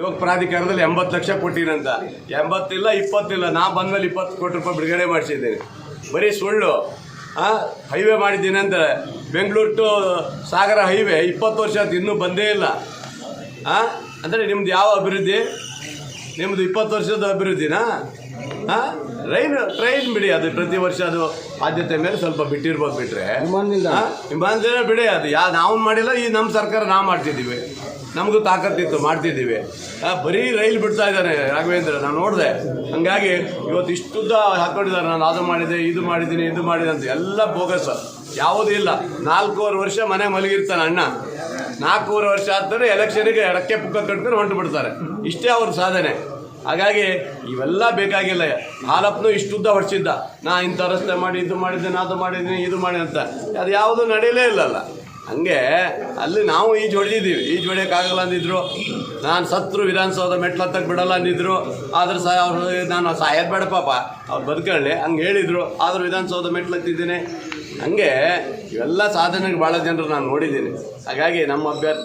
ಯೋಗ ಪ್ರಾಧಿಕಾರದಲ್ಲಿ ಎಂಬತ್ತು ಲಕ್ಷ ಕೊಟ್ಟಿರಂತ ಎಂಬತ್ತಿಲ್ಲ ಇಪ್ಪತ್ತಿಲ್ಲ ನಾ ಬಂದ್ಮೇಲೆ ಇಪ್ಪತ್ತು ಕೋಟಿ ರೂಪಾಯಿ ಬಿಡುಗಡೆ ಮಾಡಿಸಿದ್ದೀನಿ. ಬರೀ ಸುಳ್ಳು. ಆ ಹೈವೇ ಮಾಡಿದ್ದೀನಿ ಅಂತ ಬೆಂಗಳೂರು ಟು ಸಾಗರ ಹೈವೇ ಇಪ್ಪತ್ತು ವರ್ಷ ಅದು ಇನ್ನೂ ಬಂದೇ ಇಲ್ಲ. ಆ ಅಂದರೆ ನಿಮ್ದು ಯಾವ ಅಭಿವೃದ್ಧಿ? ನಿಮ್ಮದು ಇಪ್ಪತ್ತು ವರ್ಷದ ಅಭಿವೃದ್ಧಿನಾ? ಹಾಂ ರೈನ್ ಟ್ರೈನ್ ಬಿಡಿ ಅದು ಪ್ರತಿ ವರ್ಷ ಅದು ಆದ್ಯತೆ ಮೇಲೆ ಸ್ವಲ್ಪ ಬಿಟ್ಟಿರ್ಬೋದು ಬಿಟ್ಟರೆ ನಿಮ್ಮ ನಿಲ್ದಾಣ. ವಿಮಾನ ನಿಲ್ದಾಣ ಬಿಡಿ ಅದು. ಯಾ ನಾವು ಮಾಡಿಲ್ಲ ಈ ನಮ್ಮ ಸರ್ಕಾರ ನಾವು ಮಾಡ್ತಿದ್ದೀವಿ. ನಮಗೂ ತಾಕತ್ತಿತ್ತು, ಮಾಡ್ತಿದ್ದೀವಿ. ಬರೀ ರೈಲ್ ಬಿಡ್ತಾ ಇದ್ದಾನೆ ರಾಘವೇಂದ್ರ, ನಾನು ನೋಡಿದೆ. ಹಂಗಾಗಿ ಇವತ್ತು ಇಷ್ಟುದ್ದ ಹಾಕೊಂಡಿದ್ದಾರೆ, ನಾನು ಅದು ಮಾಡಿದೆ, ಇದು ಮಾಡಿದ್ದೀನಿ, ಇದು ಮಾಡಿದೆ ಅಂತ ಎಲ್ಲ ಬೋಗಸ್ ಯಾವುದೂ ಇಲ್ಲ. ನಾಲ್ಕೂವರೆ ವರ್ಷ ಮನೆ ಮಲಗಿರ್ತಾನೆ ಅಣ್ಣ. ನಾಲ್ಕೂವರೆ ವರ್ಷ ಆದರೆ ಎಲೆಕ್ಷನ್ಗೆ ಎಡಕ್ಕೆ ಪುಕ್ಕ ಕಟ್ಕೊಂಡು ಹೊಂಟು ಬಿಡ್ತಾರೆ. ಇಷ್ಟೇ ಅವ್ರ ಸಾಧನೆ. ಹಾಗಾಗಿ ಇವೆಲ್ಲ ಬೇಕಾಗಿಲ್ಲ. ಹಾಲಪ್ಪನು ಇಷ್ಟುದ್ದ ಹೊಡೆಸಿದ್ದ. ನಾ ಇಂಥ ರಸ್ತೆ ಮಾಡಿ, ಇದು ಮಾಡಿದ್ದೀನಿ ಅದು ಮಾಡಿದ್ದೀನಿ ಇದು ಮಾಡಿ ಅಂತ. ಅದು ಯಾವುದು ನಡೀಲೇ ಇಲ್ಲಲ್ಲ. ಹಂಗೆ ಅಲ್ಲಿ ನಾವು ಈಜು ಹೊಡೆದಿದ್ದೀವಿ ಈಜು ಹೊಡೆಯೋಕ್ಕಾಗಲ್ಲ ಅಂದಿದ್ರು. ನಾನು ಸತ್ರು ವಿಧಾನಸೌಧ ಮೆಟ್ಲು ಹತ್ತಕ್ಕೆ ಬಿಡಲ್ಲ ಅಂದಿದ್ರು. ಆದ್ರೆ ಸಹ ಅವರು ನಾನು ಸಾಯೋದು ಬೇಡ ಪಾಪ. ಅವ್ರು ಬದುಕೊಳ್ಳಿ. ಹಂಗೆ ಹೇಳಿದರು. ಆದರೂ ವಿಧಾನಸೌಧ ಮೆಟ್ಲು ಹತ್ತಿದ್ದೀನಿ. ಹಂಗೆ ಇವೆಲ್ಲ ಸಾಧನೆಗೆ ಭಾಳ ಜನರು ನಾನು ನೋಡಿದ್ದೀನಿ. ಹಾಗಾಗಿ ನಮ್ಮ ಅಭ್ಯರ್ಥಿ